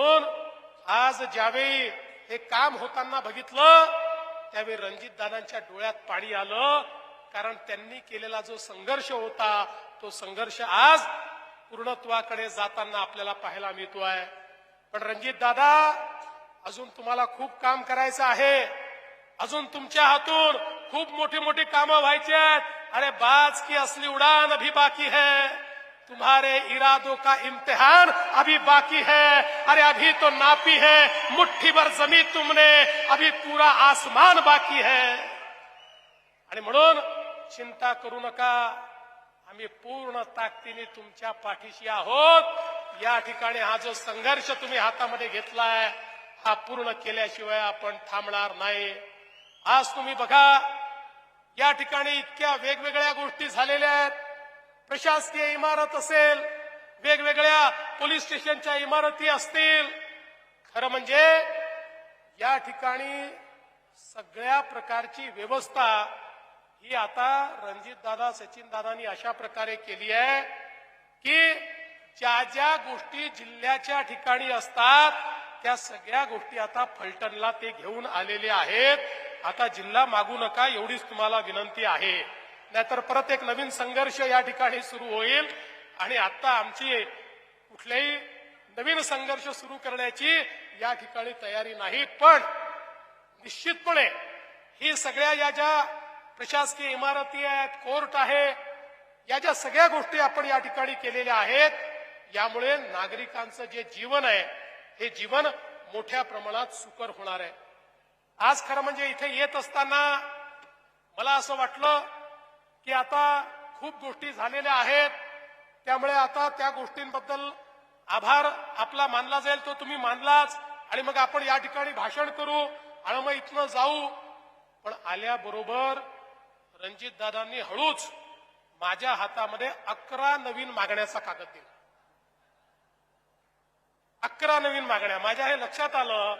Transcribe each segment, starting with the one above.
म्हणून आज ज्यावेळी हे काम होताना बघितलं त्यावेळी रणजित दादांच्या डोळ्यात पाणी आलं कारण त्यांनी केलेला जो संघर्ष होता तो संघर्ष आज पूर्णत्वाकडे जाताना आपल्याला पाहायला मिळतो आहे पण रणजित दादा अजून तुम्हाला खूप काम करायचं आहे. अजून तुमच्या हातून खूप मोठी मोठी कामं व्हायची आहेत. अरे बाज की असली उड़ान अभी बाकी है. तुम्हारे इरादों का इम्तिहान अभी बाकी है। अरे अभी तो नापी है। मुट्ठी भर जमीन तुमने। अभी पूरा आसमान बाकी है। आणि म्हणून चिंता करू नका। आम्ही पूर्ण ताकदीने तुमच्या पाठीशी आहोत। या ठिकाणी हा जो संघर्ष तुम्ही हातामध्ये घेतलाय हा पूर्ण केल्याशिवाय आपण थांबणार नाही. आज तुम्ही बघा या ठिकाणी इतक्या वेगवेगळ्या गोष्टी झालेल्या आहेत. प्रशासकीय इमारत असेल वेगवेगळ्या पोलीस स्टेशनच्या इमारती असतील खरं म्हणजे या ठिकाणी सगळ्या प्रकारची व्यवस्था ही आता रणजित दादा अशा प्रकारे केली आहे की ज्या ज्या गोष्टी जिल्ह्याच्या ठिकाणी असतात त्या सगळ्या गोष्टी आता फलटणला ते घेऊन आलेले आहेत. आता जिल्हा मागू नका एवढीच तुम्हाला विनंती आहे. नाहीतर परत एक नवीन संघर्ष या ठिकाणी सुरू होईल. आणि आता आमची कुठलेही नवीन संघर्ष सुरू करण्याची या ठिकाणी तयारी नाही. पण निश्चितपणे ही सगळ्या या ज्या प्रशासकीय इमारती आहेत कोर्ट आहे या ज्या सगळ्या गोष्टी आपण या ठिकाणी केलेल्या आहेत यामुळे नागरिकांचं जे जीवन आहे हे जीवन मोठ्या प्रमाणात सुकर होणार आहे. आज खरं म्हणजे इथे येत असताना मला असं वाटलं की आता खूप गोष्टी झालेल्या आहेत. त्यामुळे आता त्या गोष्टींबद्दल आभार आपला मानला जाईल तो तुम्ही मानलाच. आणि मग आपण या ठिकाणी भाषण करू आणि मग इथनं जाऊ. पण आल्याबरोबर रणजित दादांनी हळूच माझ्या हातामध्ये अकरा नवीन मागण्याचा कागद दिला. अकरा नवीन मागण्या. माझ्या हे लक्षात आलं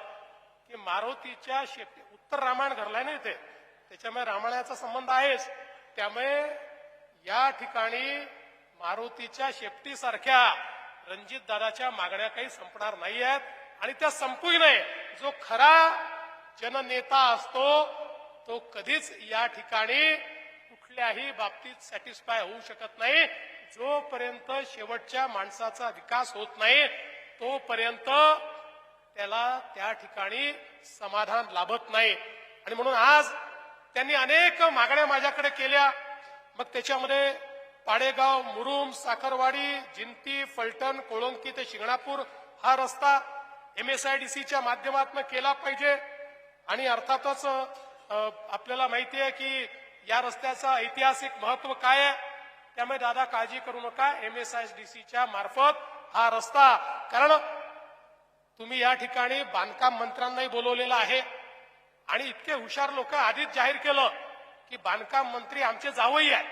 की मारुतीच्या शेपटी उत्तर रामायण घडलाय ना इथे? त्याच्यामुळे रामायणाचा संबंध आहेच. त्यामुळे या ठिकाणी मारुतीच्या शेपटीसारख्या रणजित दादाच्या मागण्या काही संपणार नाही आहेत आणि त्या संपूही नाही. जो खरा जननेता असतो तो कधीच या ठिकाणी कुठल्याही बाबतीत सॅटिस्फाय होऊ शकत नाही. जोपर्यंत शेवटच्या माणसाचा विकास होत नाही तोपर्यंत त्याला त्या ठिकाणी समाधान लाभत नाही. आणि म्हणून आज त्यांनी अनेक मागण्या माझ्याकडे केल्या. मग त्याच्यामध्ये पाडेगाव मुरुम साखरवाडी जिंती फलटण कोळंकी ते शिंगणापूर हा रस्ता एमएसआयडीसीच्या माध्यमातून केला पाहिजे. आणि अर्थातच आपल्याला माहिती आहे की या रस्त्याचा ऐतिहासिक महत्त्व काय आहे? त्यामुळे दादा काळजी करू नका. एमएसआयडीसीच्या मार्फत हा रस्ता कारण तुम्ही या ठिकाणी बांधकाम मंत्र्यांनाही बोलवलेला आहे. आणि इतके हुशार लोक आधीच जाहीर केलं की बांधकाम मंत्री आमचे जावई आहेत.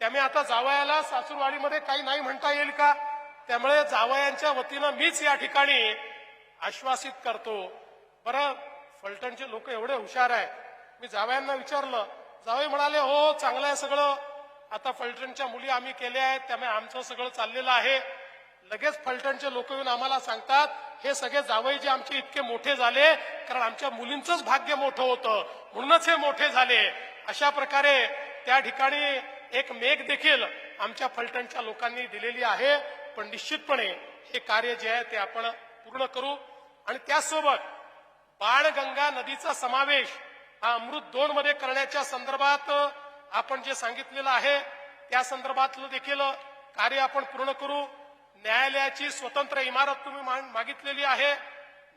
त्यामुळे आता जावयाला सासूरवाडीमध्ये काही नाही म्हणता येईल का? त्यामुळे जावयांच्या वतीनं मीच या ठिकाणी आश्वासित करतो. बरं फलटणचे लोक एवढे हुशार आहे मी जावयांना विचारलं जावई म्हणाले हो चांगलं आहे सगळं. आता फलटणच्या मुली आम्ही केल्या आहेत त्यामुळे आमचं सगळं चाललेलं आहे. लगेच फलटणचे लोक येऊन आम्हाला सांगतात हे सगळे जावई जे आमचे इतके मोठे झाले कारण आमच्या मुलींचंच भाग्य मोठं होतं. म्हणूनच हे मोठे झाले. अशा प्रकारे त्या ठिकाणी एक मेघ देखील आमच्या फलटणच्या लोकांनी दिलेली आहे. पण निश्चितपणे हे कार्य जे आहे ते आपण पूर्ण करू. आणि त्याचसोबत बाणगंगा नदीचा समावेश हा अमृत दोन मध्ये करण्याच्या संदर्भात आपण जे सांगितलेलं आहे त्या संदर्भातलं देखील कार्य आपण पूर्ण करू. न्यायालयाची स्वतंत्र इमारत तुम्ही मा- मागितलेली आहे.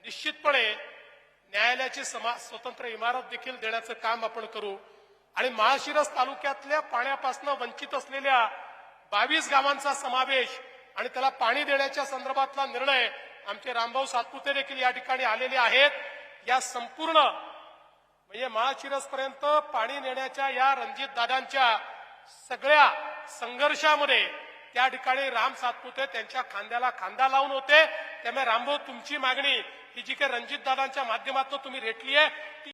निश्चितपणे न्यायालयाची समा स्वतंत्र इमारत देखील देण्याचं काम आपण करू. आणि महाशिरस तालुक्यातल्या पाण्यापासून वंचित असलेल्या बावीस गावांचा समावेश आणि त्याला पाणी देण्याच्या संदर्भातला निर्णय आमचे रामभाऊ सातपुते देखील या ठिकाणी आलेले आहेत. या संपूर्ण म्हणजे महाशिरसपर्यंत पाणी नेण्याच्या या रणजित दादांच्या सगळ्या संघर्षामध्ये त्या ठिकाणी राम सातपुते त्यांच्या खांद्याला खांदा लावून होते. त्यामुळे रामभाऊ तुमची मागणी ही जी काही रणजित दादांच्या माध्यमातून तुम्ही रेटली आहे